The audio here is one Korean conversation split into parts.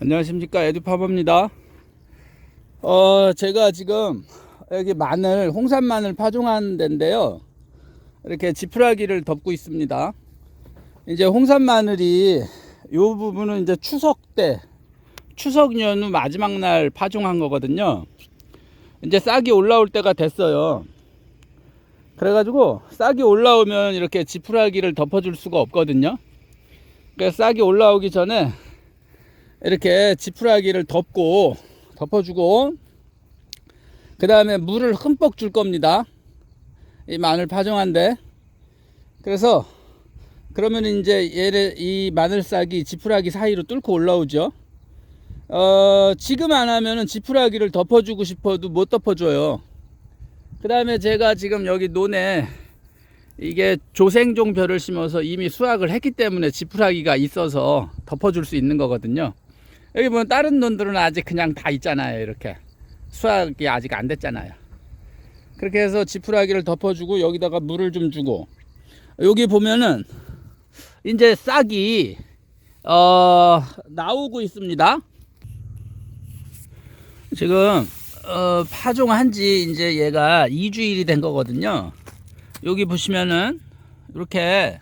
안녕하십니까. 에듀파버입니다. 어 제가 지금 여기 마늘 홍산 마늘 파종한 데인데요. 이렇게 지푸라기를 덮고 있습니다. 이제 홍산 마늘이 요 부분은 이제 추석 때 추석 연휴 마지막 날 파종한 거거든요. 이제 싹이 올라올 때가 됐어요. 그래가지고 싹이 올라오면 이렇게 지푸라기를 덮어줄 수가 없거든요. 그래서 싹이 올라오기 전에 이렇게 지푸라기를 덮고 덮어주고 그 다음에 물을 흠뻑 줄 겁니다. 이 마늘 파종한데. 그래서 그러면 이제 얘를 이 마늘 싹이 지푸라기 사이로 뚫고 올라오죠. 어 지금 안 하면은 지푸라기를 덮어주고 싶어도 못 덮어줘요. 그 다음에 제가 지금 여기 논에 이게 조생종 벼를 심어서 이미 수확을 했기 때문에 지푸라기가 있어서 덮어줄 수 있는 거거든요. 여기 보면 다른 논들은 아직 그냥 다 있잖아요. 이렇게 수확이 아직 안 됐잖아요. 그렇게 해서 지푸라기를 덮어주고 여기다가 물을 좀 주고 여기 보면은 이제 싹이 어 나오고 있습니다. 지금 어 파종한 지 이제 얘가 2주일이 된 거거든요. 여기 보시면은 이렇게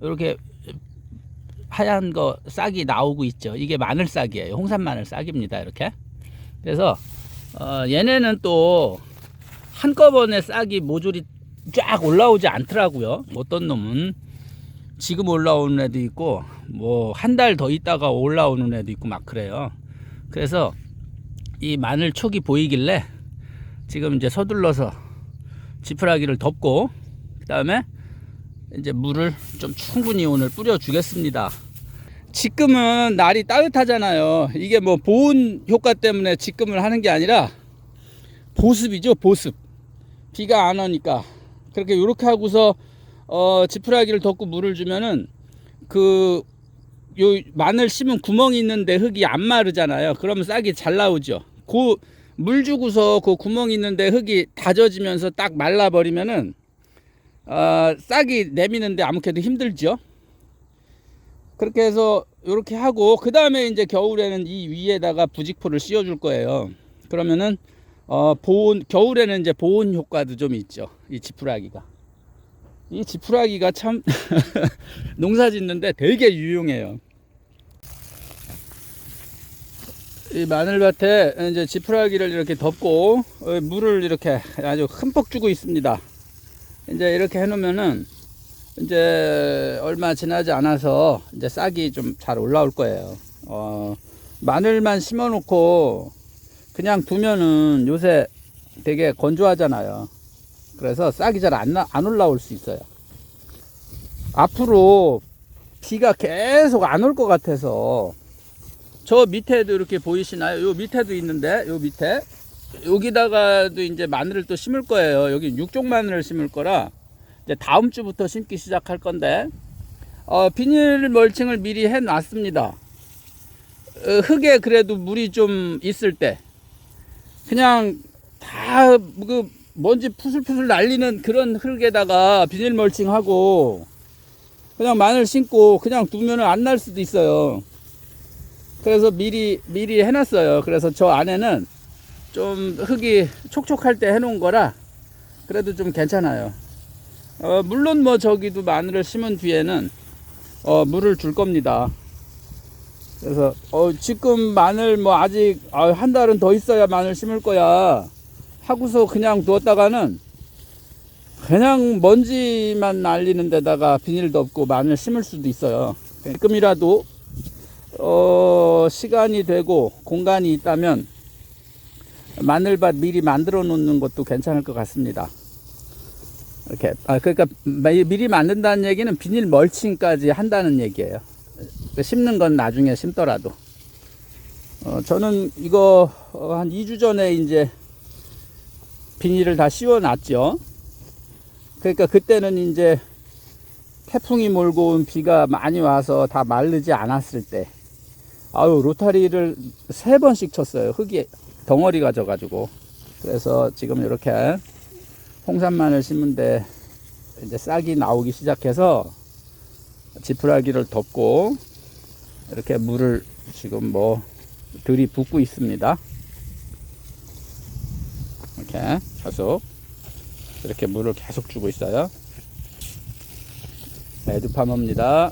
이렇게 하얀 거 싹이 나오고 있죠. 이게 마늘 싹이에요. 홍산 마늘 싹입니다. 이렇게. 그래서 어 얘네는 또 한꺼번에 싹이 모조리 쫙 올라오지 않더라고요. 어떤 놈은 지금 올라오는 애도 있고 뭐 한 달 더 있다가 올라오는 애도 있고 막 그래요. 그래서 이 마늘 촉이 보이길래 지금 이제 서둘러서 지푸라기를 덮고 그 다음에 이제 물을 좀 충분히 오늘 뿌려 주겠습니다. 지금은 날이 따뜻하잖아요. 이게 뭐 보온 효과 때문에 지금을 하는 게 아니라 보습이죠 보습. 비가 안 오니까. 그렇게 요렇게 하고서 어 지푸라기를 덮고 물을 주면은 그 요 마늘 심은 구멍이 있는데 흙이 안 마르잖아요. 그러면 싹이 잘 나오죠. 그 물 주고서 그 구멍 있는데 흙이 다져지면서 딱 말라버리면은 어, 싹이 내미는데 아무래도 힘들죠. 그렇게 해서 이렇게 하고 그 다음에 이제 겨울에는 이 위에다가 부직포를 씌워줄 거예요. 그러면은 어, 보온 겨울에는 이제 보온 효과도 좀 있죠. 이 지푸라기가 이 지푸라기가 참 농사 짓는데 되게 유용해요. 이 마늘밭에 이제 지푸라기를 이렇게 덮고 어, 물을 이렇게 아주 흠뻑 주고 있습니다. 이제 이렇게 해놓으면은 이제 얼마 지나지 않아서 이제 싹이 좀 잘 올라올 거예요. 어, 마늘만 심어놓고 그냥 두면은 요새 되게 건조하잖아요. 그래서 싹이 잘안 안 올라올 수 있어요. 앞으로 비가 계속 안 올 것 같아서 저 밑에도 이렇게 보이시나요? 요 밑에도 있는데 요 밑에 여기다가도 이제 마늘을 또 심을 거예요. 여기 육종 마늘을 심을 거라 이제 다음 주부터 심기 시작할 건데 어, 비닐 멀칭을 미리 해 놨습니다. 어, 흙에 그래도 물이 좀 있을 때 그냥 다 그 먼지 푸슬푸슬 날리는 그런 흙에다가 비닐 멀칭하고 그냥 마늘 심고 그냥 두면은 안 날 수도 있어요. 그래서 미리 미리 해놨어요. 그래서 저 안에는 좀 흙이 촉촉할 때 해놓은 거라 그래도 좀 괜찮아요. 어, 물론 뭐 저기도 마늘을 심은 뒤에는 어, 물을 줄 겁니다. 그래서 어, 지금 마늘 뭐 아직 아, 한 달은 더 있어야 마늘 심을 거야 하고서 그냥 두었다가는 그냥 먼지만 날리는 데다가 비닐 덮고 마늘 심을 수도 있어요. 지금이라도 어, 시간이 되고 공간이 있다면 마늘밭 미리 만들어 놓는 것도 괜찮을 것 같습니다. 이렇게 아 그러니까 미리 만든다는 얘기는 비닐 멀칭까지 한다는 얘기예요. 심는 건 나중에 심더라도. 어, 저는 이거 어, 한 2주 전에 이제 비닐을 다 씌워 놨죠. 그러니까 그때는 이제 태풍이 몰고 온 비가 많이 와서 다 마르지 않았을 때 아유 로타리를 세 번씩 쳤어요 흙이 덩어리가 져가지고 그래서 지금 이렇게 홍산만을 심은데 이제 싹이 나오기 시작해서 지푸라기를 덮고 이렇게 물을 지금 뭐 들이 붓고 있습니다. 이렇게 계속 이렇게 물을 계속 주고 있어요. 에듀파머입니다.